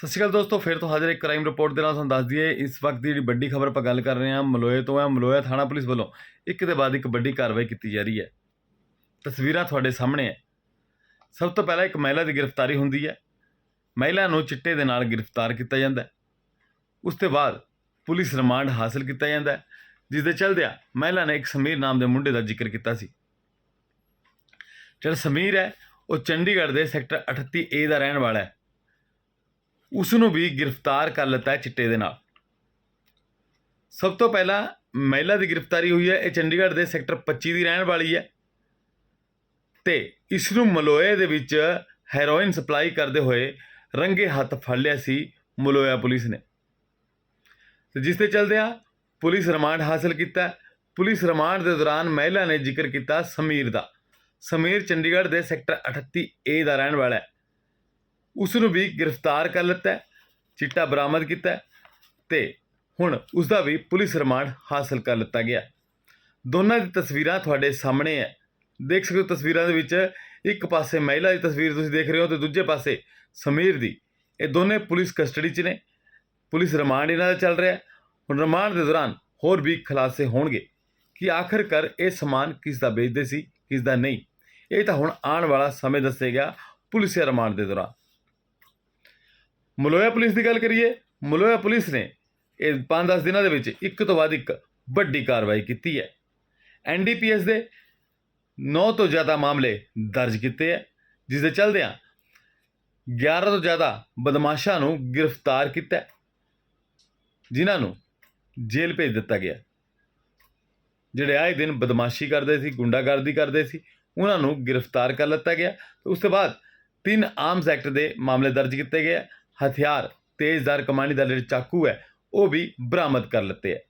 ਸਤਿ ਸ਼੍ਰੀ ਅਕਾਲ ਦੋਸਤੋ, ਫਿਰ ਤੋਂ ਹਾਜ਼ਰ ਇੱਕ ਕ੍ਰਾਈਮ ਰਿਪੋਰਟ ਦੇ ਨਾਲ ਤੁਹਾਨੂੰ ਦੱਸ ਦਈਏ। ਇਸ ਵਕਤ ਦੀ ਜਿਹੜੀ ਵੱਡੀ ਖਬਰ ਆਪਾਂ ਗੱਲ ਕਰ ਰਹੇ ਹਾਂ, ਮਲੋਏ ਤੋਂ ਹੈ। ਮਲੋਇਆ ਥਾਣਾ ਪੁਲਿਸ ਵੱਲੋਂ ਇੱਕ ਦੇ ਬਾਅਦ ਇੱਕ ਵੱਡੀ ਕਾਰਵਾਈ ਕੀਤੀ ਜਾ ਰਹੀ ਹੈ। ਤਸਵੀਰਾਂ ਤੁਹਾਡੇ ਸਾਹਮਣੇ ਹੈ। ਸਭ ਤੋਂ ਪਹਿਲਾਂ ਇੱਕ ਮਹਿਲਾ ਦੀ ਗ੍ਰਿਫਤਾਰੀ ਹੁੰਦੀ ਹੈ। ਮਹਿਲਾ ਨੂੰ ਚਿੱਟੇ ਦੇ ਨਾਲ ਗ੍ਰਿਫਤਾਰ ਕੀਤਾ ਜਾਂਦਾ ਹੈ। ਉਸ ਤੋਂ ਬਾਅਦ ਪੁਲਿਸ ਰਿਮਾਂਡ ਹਾਸਲ ਕੀਤਾ ਜਾਂਦਾ ਹੈ ਜਿਸ ਦੇ ਚਲਦਿਆਂ ਮਹਿਲਾ ਨੇ ਇੱਕ ਸਮੀਰ ਨਾਮ ਦੇ ਮੁੰਡੇ ਦਾ ਜ਼ਿਕਰ ਕੀਤਾ ਸੀ। ਜਿਹੜਾ ਸਮੀਰ ਹੈ, ਉਹ ਚੰਡੀਗੜ੍ਹ ਦੇ ਸੈਕਟਰ 38 ਏ ਦਾ ਰਹਿਣ ਵਾਲਾ ਹੈ। ਉਸ ਨੂੰ ਵੀ ਗ੍ਰਿਫਤਾਰ ਕਰ ਲਿੱਤਾ ਚਿੱਟੇ ਦੇ ਨਾਲ। ਸਭ ਤੋਂ ਪਹਿਲਾਂ ਮਹਿਲਾ ਦੀ ਗ੍ਰਿਫਤਾਰੀ ਹੋਈ ਹੈ, ਇਹ ਚੰਡੀਗੜ੍ਹ ਦੇ ਸੈਕਟਰ 25 ਦੀ ਰਹਿਣ ਵਾਲੀ ਹੈ ਤੇ ਇਸ ਨੂੰ ਮਲੋਏ ਦੇ ਵਿੱਚ ਹੈਰੋਇਨ ਸਪਲਾਈ ਕਰਦੇ ਹੋਏ ਰੰਗੇ ਹੱਥ ਫੜ ਲਿਆ ਸੀ ਮਲੋਇਆ ਪੁਲਿਸ ਨੇ। ਤੇ ਜਿਸ ਤੇ ਚਲਦਿਆਂ ਪੁਲਿਸ ਰਿਮਾਂਡ ਹਾਸਲ ਕੀਤਾ ਪੁਲਿਸ ਰਿਮਾਂਡ ਦੇ ਦੌਰਾਨ ਮਹਿਲਾ ਨੇ ਜ਼ਿਕਰ ਕੀਤਾ ਸਮੀਰ ਦਾ। ਸਮੀਰ ਚੰਡੀਗੜ੍ਹ ਦੇ ਸੈਕਟਰ 38 ਏ ਦਾ ਰਹਿਣ ਵਾਲਾ ਹੈ। ਉਸ ਨੂੰ ਵੀ ਗ੍ਰਿਫਤਾਰ ਕਰ ਲਿੱਤਾ ਚਿੱਟਾ ਬਰਾਮਦ ਕੀਤਾ ਹੈ ਤੇ ਹੁਣ ਉਸ ਦਾ ਵੀ ਪੁਲਿਸ ਰਿਮਾਂਡ ਹਾਸਲ ਕਰ ਲਿੱਤਾ ਗਿਆ ਦੋਨਾਂ ਦੀ ਤਸਵੀਰਾਂ ਤੁਹਾਡੇ ਸਾਹਮਣੇ ਹੈ। ਦੇਖ ਸਕਦੇ ਹੋ ਤਸਵੀਰਾਂ ਦੇ ਵਿੱਚ ਇੱਕ ਪਾਸੇ ਮਹਿਲਾ ਦੀ ਤਸਵੀਰ ਤੁਸੀਂ ਦੇਖ ਰਹੇ ਹੋ ਤੇ ਦੂਜੇ ਪਾਸੇ ਸਮੀਰ ਦੀ। ਇਹ ਦੋਨੇ ਪੁਲਿਸ ਕਸਟਡੀ 'ਚ ਨੇ। ਪੁਲਿਸ ਰਿਮਾਂਡ ਇਹਨਾਂ ਦਾ ਚੱਲ ਰਿਹਾ ਹੁਣ ਰਿਮਾਂਡ ਦੇ ਦੌਰਾਨ ਹੋਰ ਵੀ ਖੁਲਾਸੇ ਹੋਣਗੇ ਕਿ ਆਖਰਕਾਰ ਇਹ ਸਮਾਨ ਕਿਸ ਦਾ ਵੇਚਦੇ ਸੀ, ਕਿਸ ਦਾ ਨਹੀਂ। ਇਹ ਤਾਂ ਹੁਣ ਆਉਣ ਵਾਲਾ ਸਮੇਂ ਦੱਸੇਗਾ ਪੁਲਿਸ ਦੇ ਰਿਮਾਂਡ ਦੇ ਦੌਰਾਨ। ਮਲੋਇਆ ਪੁਲਿਸ ਦੀ ਗੱਲ ਕਰੀਏ, ਮਲੋਇਆ ਪੁਲਿਸ ਨੇ ਇਹ 5-10 ਦਿਨਾਂ ਦੇ ਵਿੱਚ ਇੱਕ ਤੋਂ ਬਾਅਦ ਇੱਕ ਵੱਡੀ ਕਾਰਵਾਈ ਕੀਤੀ ਹੈ। ਐਨਡੀਪੀਐਸ ਦੇ 9 ਤੋਂ ਜ਼ਿਆਦਾ ਮਾਮਲੇ ਦਰਜ ਕੀਤੇ ਹੈ, ਜਿਸ ਦੇ ਚਲਦਿਆਂ 11 ਤੋਂ ਜ਼ਿਆਦਾ ਬਦਮਾਸ਼ਾਂ ਨੂੰ ਗ੍ਰਿਫਤਾਰ ਕੀਤਾ ਜਿਨ੍ਹਾਂ ਨੂੰ ਜੇਲ੍ਹ ਭੇਜ ਦਿੱਤਾ ਗਿਆ ਜਿਹੜੇ ਆਏ ਦਿਨ ਬਦਮਾਸ਼ੀ ਕਰਦੇ ਸੀ, ਗੁੰਡਾਗਰਦੀ ਕਰਦੇ ਸੀ, ਉਹਨਾਂ ਨੂੰ ਗ੍ਰਿਫਤਾਰ ਕਰ ਲਿੱਤਾ ਗਿਆ। ਤੇ ਉਸ ਤੋਂ ਬਾਅਦ ਤਿੰਨ ਆਰਮਸ ਐਕਟ ਦੇ ਮਾਮਲੇ ਦਰਜ ਕੀਤੇ ਗਏ ਹਥਿਆਰ ਤੇਜ਼ਦਾਰ ਕਮਾਨੀ ਦਾ ਜਿਹੜੇ ਚਾਕੂ ਹੈ, ਉਹ ਵੀ ਬਰਾਮਦ ਕਰ ਲਿੱਤੇ ਹੈ।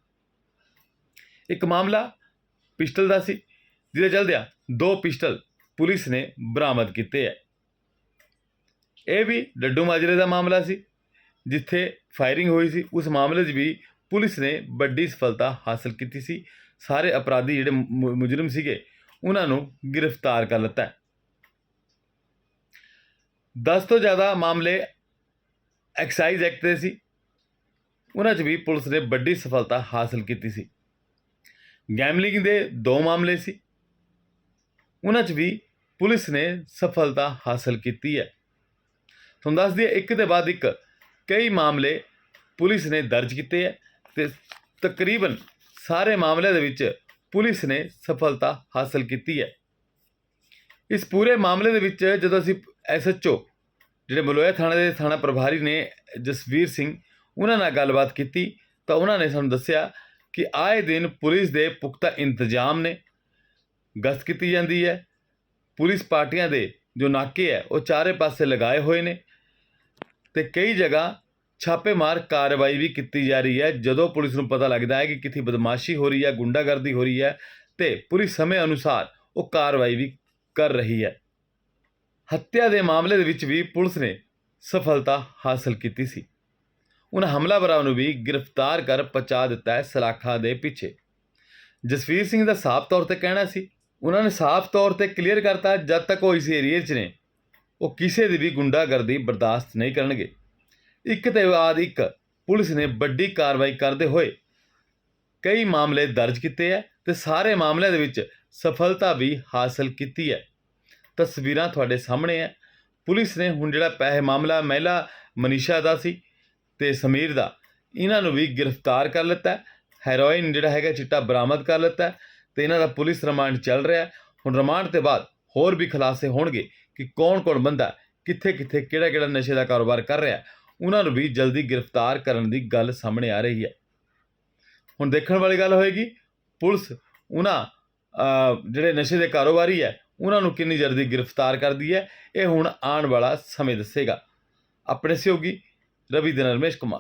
ਇੱਕ ਮਾਮਲਾ ਪਿਸਟਲ ਦਾ ਸੀ, ਜਿਹਦੇ ਚਲਦਿਆਂ ਦੋ ਪਿਸਟਲ ਪੁਲਿਸ ਨੇ ਬਰਾਮਦ ਕੀਤੇ ਹੈ। ਇਹ ਵੀ ਡੱਡੂ ਮਾਜਰੇ ਦਾ ਮਾਮਲਾ ਸੀ, ਜਿੱਥੇ ਫਾਇਰਿੰਗ ਹੋਈ ਸੀ। ਉਸ ਮਾਮਲੇ 'ਚ ਵੀ ਪੁਲਿਸ ਨੇ ਵੱਡੀ ਸਫਲਤਾ ਹਾਸਲ ਕੀਤੀ ਸੀ। ਸਾਰੇ ਅਪਰਾਧੀ ਜਿਹੜੇ ਮੁਜਰਮ ਸੀਗੇ, ਉਹਨਾਂ ਨੂੰ ਗ੍ਰਿਫਤਾਰ ਕਰ ਲਿੱਤਾ ਹੈ। 10 ਤੋਂ ਜ਼ਿਆਦਾ ਮਾਮਲੇ ਐਕਸਾਈਜ਼ ਐਕਟ ਦੇ ਸੀ। ਉਹਨਾਂ 'ਚ ਵੀ ਪੁਲਿਸ ਨੇ ਵੱਡੀ ਸਫਲਤਾ ਹਾਸਲ ਕੀਤੀ ਸੀ। ਗੈਮਲਿੰਗ ਦੇ ਦੋ ਮਾਮਲੇ ਸੀ। ਉਹਨਾਂ 'ਚ ਵੀ ਪੁਲਿਸ ਨੇ ਸਫਲਤਾ ਹਾਸਲ ਕੀਤੀ ਹੈ। ਤੁਹਾਨੂੰ ਦੱਸ ਦਈਏ, ਇੱਕ ਦੇ ਬਾਅਦ ਇੱਕ ਕਈ ਮਾਮਲੇ ਪੁਲਿਸ ਨੇ ਦਰਜ ਕੀਤੇ ਹੈ ਤੇ ਤਕਰੀਬਨ ਸਾਰੇ ਮਾਮਲਿਆਂ ਦੇ ਵਿੱਚ ਪੁਲਿਸ ਨੇ ਸਫਲਤਾ ਹਾਸਲ ਕੀਤੀ ਹੈ। ਇਸ ਪੂਰੇ ਮਾਮਲੇ ਦੇ ਵਿੱਚ ਜਦੋਂ ਅਸੀਂ ਐਸਐਚਓ ਜਿਹੜੇ ਬਲੋਇਆ ਥਾਣੇ ਦੇ ਥਾਣਾ ਪ੍ਰਭਾਰੀ ਨੇ ਜਸਵੀਰ ਸਿੰਘ, ਉਹਨਾਂ ਨਾਲ ਗੱਲਬਾਤ ਕੀਤੀ ਤਾਂ ਉਹਨਾਂ ਨੇ ਸਾਨੂੰ ਦੱਸਿਆ ਕਿ ਆਏ ਦਿਨ ਪੁਲਿਸ ਦੇ ਪੁਖਤਾ ਇੰਤਜ਼ਾਮ ਨੇ, ਗਸ਼ਤ ਕੀਤੀ ਜਾਂਦੀ ਹੈ। ਪੁਲਿਸ ਪਾਰਟੀਆਂ ਦੇ ਜੋ ਨਾਕੇ ਹੈ, ਉਹ ਚਾਰੇ ਪਾਸੇ ਲਗਾਏ ਹੋਏ ਨੇ ਤੇ ਕਈ ਜਗ੍ਹਾ ਛਾਪੇਮਾਰ ਕਾਰਵਾਈ ਵੀ ਕੀਤੀ ਜਾ ਰਹੀ ਹੈ। ਜਦੋਂ ਪੁਲਿਸ ਨੂੰ ਪਤਾ ਲੱਗਦਾ ਹੈ ਕਿ ਕਿੱਥੇ ਬਦਮਾਸ਼ੀ ਹੋ ਰਹੀ ਹੈ, ਗੁੰਡਾਗਰਦੀ ਹੋ ਰਹੀ ਹੈ ਤੇ ਪੁਲਿਸ ਸਮੇਂ ਅਨੁਸਾਰ ਉਹ ਕਾਰਵਾਈ ਵੀ ਕਰ ਰਹੀ ਹੈ। ਹੱਤਿਆ ਦੇ ਮਾਮਲੇ ਦੇ ਵਿੱਚ ਵੀ ਪੁਲਿਸ ਨੇ ਸਫਲਤਾ ਹਾਸਲ ਕੀਤੀ ਸੀ। ਉਹਨਾਂ ਹਮਲਾਵਰਾਂ ਨੂੰ ਵੀ ਗ੍ਰਿਫਤਾਰ ਕਰ ਪਹੁੰਚਾ ਦਿੱਤਾ ਹੈ ਸਲਾਖਾਂ ਦੇ ਪਿੱਛੇ। ਜਸਵੀਰ ਸਿੰਘ ਦਾ ਸਾਫ਼ ਤੌਰ ਤੇ ਕਹਿਣਾ ਸੀ ਉਹਨਾਂ ਨੇ ਸਾਫ਼ ਤੌਰ ਤੇ ਕਲੀਅਰ ਕਰਤਾ, ਜਦ ਤੱਕ ਉਹ ਇਸ ਏਰੀਏ 'ਚ ਨੇ। ਉਹ ਕਿਸੇ ਦੀ ਵੀ ਗੁੰਡਾਗਰਦੀ ਬਰਦਾਸ਼ਤ ਨਹੀਂ ਕਰਨਗੇ। ਇੱਕ ਤੇ ਬਾਅਦ ਇੱਕ ਪੁਲਿਸ ਨੇ ਵੱਡੀ ਕਾਰਵਾਈ ਕਰਦੇ ਹੋਏ ਕਈ ਮਾਮਲੇ ਦਰਜ ਕੀਤੇ ਹੈ ਤੇ ਸਾਰੇ ਮਾਮਲਿਆਂ ਦੇ ਵਿੱਚ ਸਫਲਤਾ ਵੀ ਹਾਸਲ ਕੀਤੀ ਹੈ। ਤਸਵੀਰਾਂ ਤੁਹਾਡੇ ਸਾਹਮਣੇ ਹੈ ਪੁਲਿਸ ਨੇ ਹੁਣ ਜਿਹੜਾ ਪੈਸੇ ਮਾਮਲਾ ਮਹਿਲਾ ਮਨੀਸ਼ਾ ਦਾ ਸੀ ਤੇ ਸਮੀਰ ਦਾ। ਇਹਨਾਂ ਨੂੰ ਵੀ ਗ੍ਰਿਫਤਾਰ ਕਰ ਲਿੱਤਾ ਹੈਰੋਇਨ ਜਿਹੜਾ ਹੈਗਾ ਚਿੱਟਾ ਬਰਾਮਦ ਕਰ ਲਿੱਤਾ ਹੈ ਤੇ ਇਹਨਾਂ ਦਾ ਪੁਲਿਸ ਰਿਮਾਂਡ ਚੱਲ ਰਿਹਾ ਹੁਣ ਰਿਮਾਂਡ ਤੇ ਬਾਅਦ ਹੋਰ ਵੀ ਖੁਲਾਸੇ ਹੋਣਗੇ ਕਿ ਕੌਣ-ਕੌਣ ਬੰਦਾ ਕਿੱਥੇ-ਕਿੱਥੇ, ਕਿਹੜਾ-ਕਿਹੜਾ ਨਸ਼ੇ ਦਾ ਕਾਰੋਬਾਰ ਕਰ ਰਿਹਾ ਉਹਨਾਂ ਨੂੰ ਵੀ ਜਲਦੀ ਗ੍ਰਿਫਤਾਰ ਕਰਨ ਦੀ ਗੱਲ ਸਾਹਮਣੇ ਆ ਰਹੀ ਹੈ। ਹੁਣ ਦੇਖਣ ਵਾਲੀ ਗੱਲ ਹੋਏਗੀ। ਪੁਲਿਸ, ਉਹਨਾਂ ਜਿਹੜੇ ਨਸ਼ੇ ਦੇ ਕਾਰੋਬਾਰੀ ਹੈ ਉਹਨਾਂ ਨੂੰ ਕਿੰਨੀ ਜਲਦੀ ਗ੍ਰਿਫਤਾਰ ਕਰਦੀ ਹੈ, ਇਹ ਹੁਣ ਆਉਣ ਵਾਲਾ ਸਮੇਂ ਦੱਸੇਗਾ। ਆਪਣੇ ਸਹਿਯੋਗੀ ਰਵੀ ਦਿਨ ਰਮੇਸ਼ ਕੁਮਾਰ।